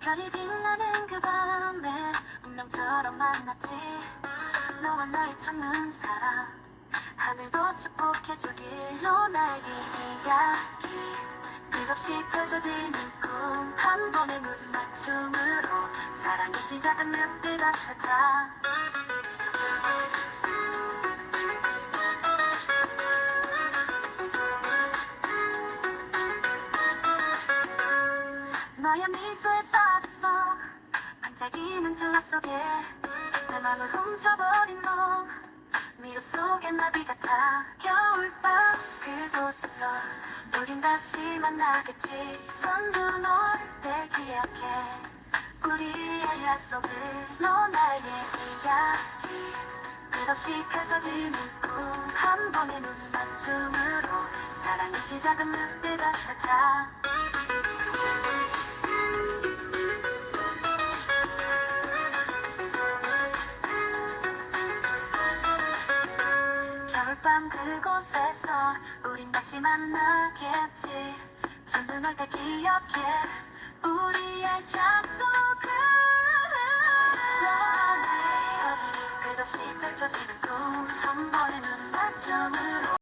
별이 빛나는 그 밤에 운명처럼 만났지 너와 나의 찾는 사람 하늘도 축복해주길로 나의 이야기 끝없이 펼쳐지는 꿈 한 번의 눈 맞춤으로 사랑이 시작은 늑대 같았다 너의 미소에 빠졌어. 반짝이는 찰나 속에 내 맘을 훔쳐버린 너. 미로 속에 나비 같아 겨울밤 그곳에서 우린 다시 만나겠지. 전부 널때 기억해 우리의 약속을 너 나의 이야기. 끝없이 펼쳐지는 꿈한 번의 눈 맞춤으로 사랑의 시작은 늑대 같았다 밤 그곳에서 우린 다시 만나겠지. 전부 널때 기억해. 우리의 약속은 너와 나의 여기 끝없이 펼쳐지는 꿈. 한 번의 눈 맞춤으로